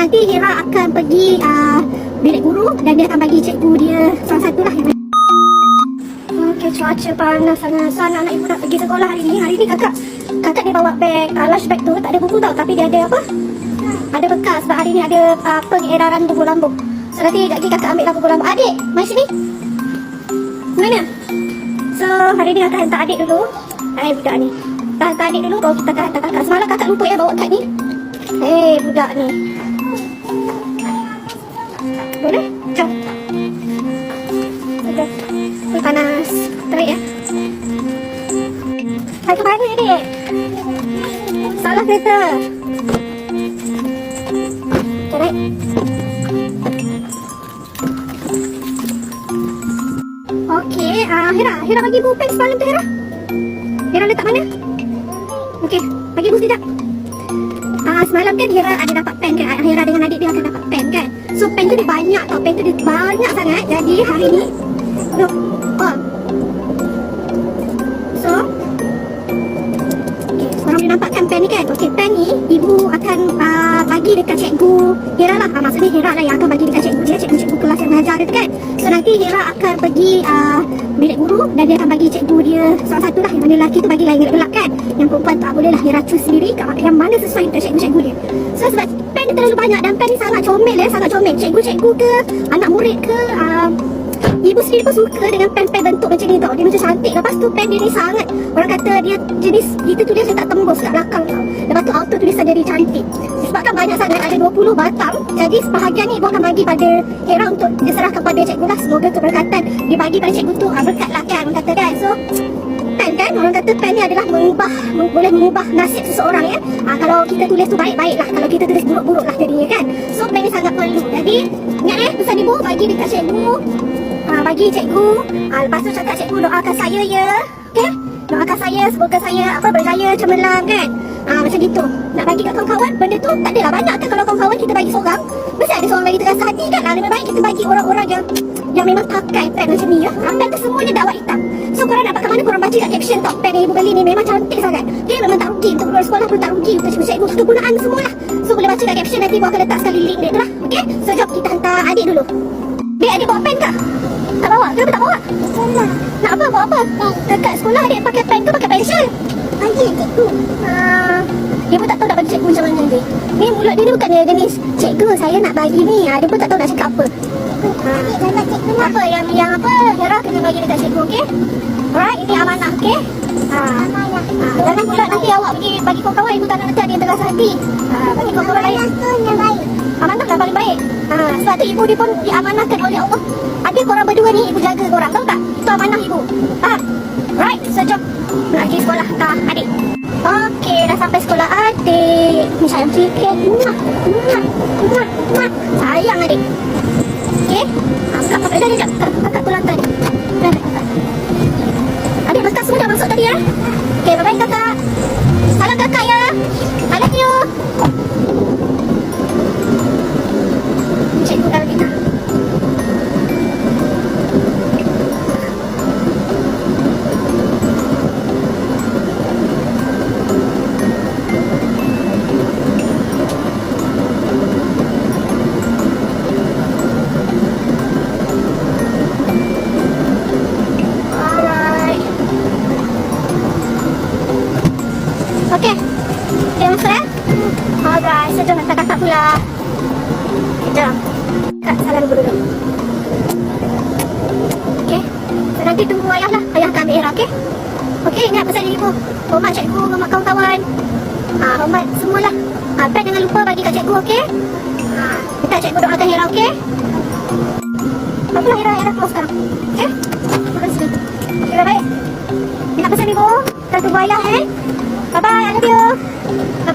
nanti Hira akan pergi uh, bilik guru dan dia akan bagi cikgu dia salah satu lah yang Okey, cuaca panas sangat. So, anak-anak ibu nak pergi sekolah hari ni. Hari ni kakak, kakak dia bawa beg, uh, lunch bag tu. Tak ada buku tau, tapi dia ada apa? Ada bekas sebab hari ni ada uh, pengedaran buku lambung. So, nanti lagi kakak ambil lah buku lambung. Adik, mari sini. Mana? So, hari ni kakak hantar adik dulu. Eh, budak ni. Hantar adik dulu, baru kita hantar kakak. Semalam kakak lupa ya bawa kad ni. Eh, budak ni. Boleh? Jom. Ni panas. Terik ya. Hai ke mana adik? Salah kereta. Terik. Okey, uh, Hira, Hira bagi ibu pen semalam tu Hira. Hira letak mana? Okey, bagi ibu sekejap. Ah, semalam kan Hira ada dapat pen kan Hira dengan banyak sangat. Jadi hari ni Look oh. So Okay Korang boleh nampakkan pen ni kan? Okay pen ni Ibu akan uh, bagi dekat cikgu Hira lah. Uh, Maksudnya Hira lah yang akan bagi dekat cikgu. Dia Cikgu-cikgu kelas yang mengajar dia tu kan? So nanti Hira akan pergi uh, Dan dia akan bagi cikgu dia Salah satu lah Yang mana lelaki tu bagi lain gelap kan? Yang perempuan tak boleh lah Hira choose sendiri kat Yang mana sesuai untuk cikgu-cikgu dia. So sebab pen ni terlalu banyak Dan pen ni sangat comel ya Sangat comel. Cikgu-cikgu ke Anak murid ke uh, Ibu sendiri pun suka dengan pen-pen bentuk macam ni tau. Dia macam cantik. Lepas tu pen dia ni sangat. Orang kata dia jenis Kita tulis dia tak tembus kat belakang tau. Lepas tu auto tulisan dia, dia cantik. Sebabkan banyak sangat Ada 20 batang. Jadi sebahagian ni ibu akan bagi pada Hera untuk diserahkan pada cikgu lah Semoga keberkatan Dibagi pada cikgu tu. Ah, Berkat lah kan Orang kata kan. So pen kan? Orang kata pen ni adalah mengubah meng- Boleh mengubah nasib seseorang ya. Ha, Kalau kita tulis tu baik-baik lah. Kalau kita tulis buruk-buruk lah jadinya kan? So pen ni sangat perlu. Jadi Ingat eh pesan ibu Bagi dekat cikgu. Ha, Bagi cikgu. Ha, Lepas tu cakap cikgu doakan saya ya. Okay Doakan saya Semoga saya apa berjaya cemerlang kan? Ha, Macam gitu. Nak bagi kat kawan-kawan Benda tu tak adalah banyak kan Kalau kawan-kawan kita bagi seorang. Mesti ada seorang lagi terasa hati kan? Ha, Lebih baik kita bagi orang-orang yang Yang memang pakai pen macam ni ya. Ha, Pen tu semuanya dakwah hitam. So korang dapat kat mana korang baca kat caption tau Pen ibu beli ni memang cantik sangat. Dia memang tak rugi Untuk keluar sekolah pun tak rugi Untuk cikgu-cikgu kegunaan semua lah. So boleh baca kat caption Nanti ibu akan letak sekali link dia tu lah Okay So jom kita hantar adik dulu Dek adik bawa pen ke? Tak bawa? Kenapa tak bawa? Nak apa? Bawa apa? Dekat sekolah adik pakai pen ke pakai pensel? Bagi cikgu uh, Dia pun tak tahu nak bagi cikgu macam mana dia Ni mulut dia ni bukannya jenis Cikgu saya nak bagi ni ha, Dia pun tak tahu nak cakap apa ha. Apa yang yang apa Hera kena bagi dekat cikgu okey Alright ini amanah okey ha. ha. Jangan pula nanti awak pergi bagi kawan-kawan Ibu tak nak nanti ada yang terasa hati ha. Bagi kawan-kawan lain Amanah lah paling baik ha. Sebab tu ibu dia pun diamanahkan oleh Allah Ada korang berdua ni ibu jaga korang Tahu tak? Itu amanah ibu Faham? Right, so jom Nak pergi sekolah Kak adik Okey, dah sampai sekolah adik Ni sayang sikit Muah, muah, muah, muah. Sayang adik Okey ha, Buka apa dah jap Kakak, Okay. Okay, masuk ya? Alright, so jom hantar kakak pula. Jom. Kak, salam dulu. Okay. So, nanti tunggu ayah lah. Ayah akan ambil okay? Okay, ingat pesan ibu. Hormat cikgu, hormat kawan-kawan. Ah, hormat semualah. Ah, pen jangan lupa bagi kat cikgu, okay? Ah, minta cikgu doakan Hera, okay? Baiklah Hera, Hera keluar sekarang. Okay? Terima kasih. Okay, baik. Minta pesan ibu. Kita tunggu ayah, eh? Bye-bye, I love you. Bye-bye.